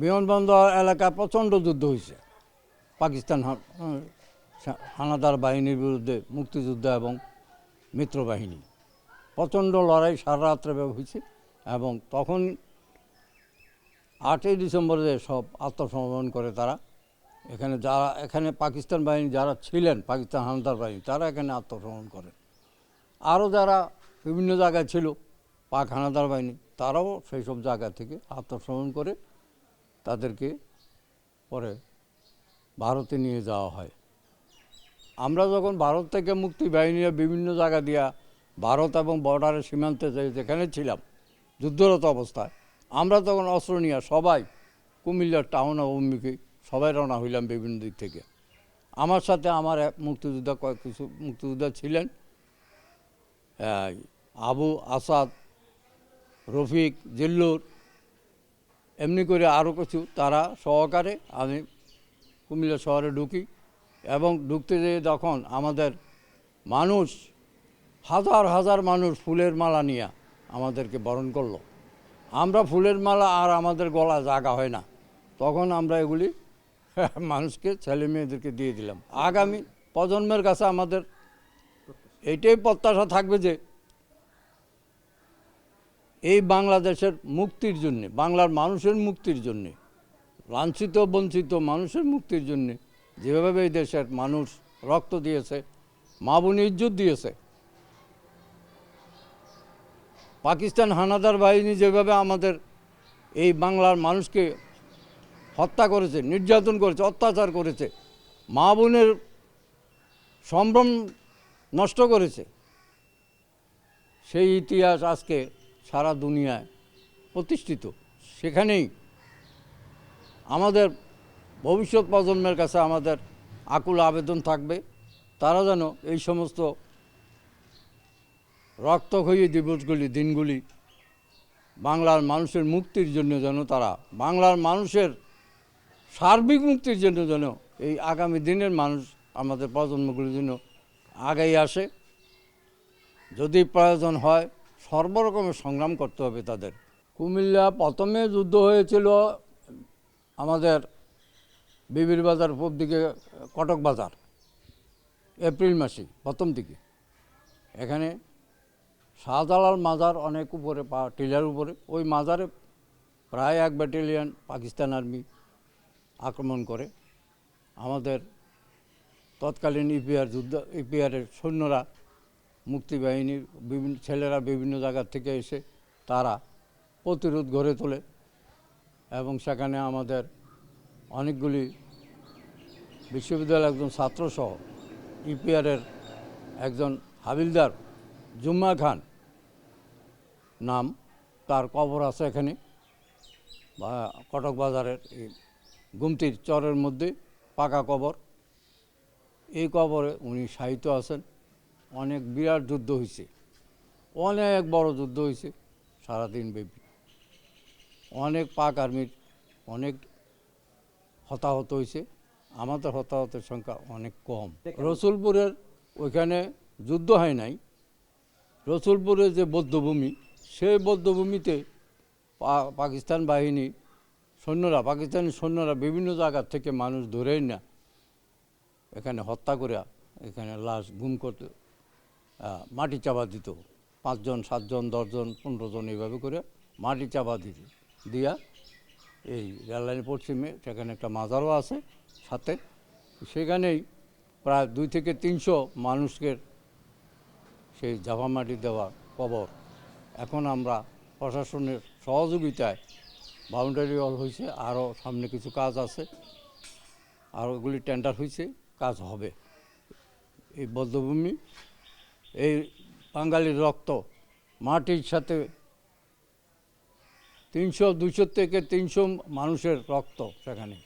বিমানবন্দর এলাকায় প্রচণ্ড যুদ্ধ হয়েছে পাকিস্তান হানাদার বাহিনীর বিরুদ্ধে মুক্তিযুদ্ধ এবং মিত্র বাহিনী প্রচণ্ড লড়াই সারা রাত্রে হয়েছে এবং তখন আটই ডিসেম্বরে সব আত্মসমর্পণ করে তারা, এখানে যারা, এখানে পাকিস্তান বাহিনী যারা ছিলেন, পাকিস্তান হানাদার বাহিনী, তারা এখানে আত্মসমর্পণ করে। আরও যারা বিভিন্ন জায়গায় ছিল, পাক হানাদার বাহিনী, তারাও সেই সব জায়গা থেকে আত্মসমর্পণ করে তাদেরকে পরে ভারতে নিয়ে যাওয়া হয়। আমরা যখন ভারত থেকে মুক্তি বাহিনীরা বিভিন্ন জায়গা দিয়া ভারত এবং বর্ডারের সীমান্তে যেখানে ছিলাম, যুদ্ধরত অবস্থায়, আমরা তখন অস্ত্র নিয়ে সবাই কুমিল্লার টাউন অভিমুখে সবাই রওনা হইলাম বিভিন্ন দিক থেকে। আমার সাথে আমার এক মুক্তিযোদ্ধা কয়েক কিছু মুক্তিযোদ্ধা ছিলেন আবু আসাদ, রফিক, জিল্লুর এমনি করে আরও কিছু তারা সহকারে আমি কুমিল্লা শহরে ঢুকি এবং ঢুকতে যেয়ে তখন আমাদের মানুষ, হাজার হাজার মানুষ ফুলের মালা নিয়ে আমাদেরকে বরণ করল। আমরা ফুলের মালা আর আমাদের গলা জাগা হয় না। তখন আমরা এগুলি মানুষকে, ছেলে মেয়েদেরকে দিয়ে দিলাম। আগামী প্রজন্মের কাছে আমাদের এইটাই প্রত্যাশা থাকবে যে এই বাংলাদেশের মুক্তির জন্যে, বাংলার মানুষের মুক্তির জন্যে, লাঞ্ছিত, বঞ্চিত মানুষের মুক্তির জন্যে যেভাবে এই দেশের মানুষ রক্ত দিয়েছে, মা বোন ইজ্জত দিয়েছে, পাকিস্তান হানাদার বাহিনী যেভাবে আমাদের এই বাংলার মানুষকে হত্যা করেছে, নির্যাতন করেছে, অত্যাচার করেছে, মা বোনের সম্ভ্রম নষ্ট করেছে, সেই ইতিহাস আজকে সারা দুনিয়ায় প্রতিষ্ঠিত। সেখানেই আমাদের ভবিষ্যৎ প্রজন্মের কাছে আমাদের আকুল আবেদন থাকবে। তারা যেন এই সমস্ত রক্তক্ষয়ী দিবসগুলি দিনগুলি বাংলার মানুষের মুক্তির জন্য যেন তারা, বাংলার মানুষের সার্বিক মুক্তির জন্য যেন এই আগামী দিনের মানুষ আমাদের প্রজন্মগুলির জন্য আগেই আসে। যদি প্রয়োজন হয় সর্বরকমের সংগ্রাম করতে হবে তাদের। কুমিল্লা প্রথমে যুদ্ধ হয়েছিল আমাদের বিবির বাজার পূব দিকে, কটক বাজার, এপ্রিল মাসে, প্রথম দিকে। এখানে শাহজালাল মাজার অনেক উপরে, পা, টিলার উপরে। ওই মাজারে প্রায় এক ব্যাটালিয়ন পাকিস্তান আর্মি আক্রমণ করে। আমাদের তৎকালীন ইপিআর যুদ্ধ, ইপিআরের সৈন্যরা মুক্তিবাহিনীর বিভিন্ন, ছেলেরা বিভিন্ন জায়গা থেকে এসে তারা প্রতিরোধ গড়ে তোলে এবং সেখানে আমাদের অনেকগুলি বিশ্ববিদ্যালয়ের একজন ছাত্রসহ ইপিআরের একজন হাবিলদার জুম্মা খান নাম, তার কবর আছে এখানে, বা কটক বাজারের এই গুমতির চরের মধ্যে পাকা কবর। এই কবরে উনি সাহিত্য আছেন। অনেক বিরাট যুদ্ধ হয়েছে অনেক বড় যুদ্ধ হয়েছে সারাদিন ব্যাপী। অনেক পাক আর্মির অনেক হতাহত হয়েছে আমাদের হতাহতের সংখ্যা অনেক কম। রসুলপুরের ওইখানে যুদ্ধ হয় নাই। রসুলপুরের যে বৌদ্ধভূমি, সেই বৌদ্ধভূমিতে পাকিস্তান বাহিনী সৈন্যরা, পাকিস্তানি সৈন্যরা বিভিন্ন জায়গার থেকে মানুষ ধরেই না, এখানে হত্যা করে এখানে লাশ গুম করতে মাটি চাপা দিত। পাঁচজন, সাতজন, দশজন পনেরো জন এইভাবে করে মাটি চাপা দিত। দিয়া এই রেললাইনের পশ্চিমে সেখানে একটা মাজারও আছে সাথে। সেখানেই প্রায় দুই থেকে তিনশো মানুষকে সেই জাভা মাটি দেওয়া কবর। এখন আমরা প্রশাসনের সহযোগিতায় বাউন্ডারি ওয়াল হয়েছে, আরও সামনে কিছু কাজ আছে আর ওগুলি টেন্ডার হয়েছে, কাজ হবে। এই বদ্ধভূমি এই বাঙালির রক্ত মাটির সাথে তিনশো দুশো থেকে তিনশো মানুষের রক্ত সেখানে।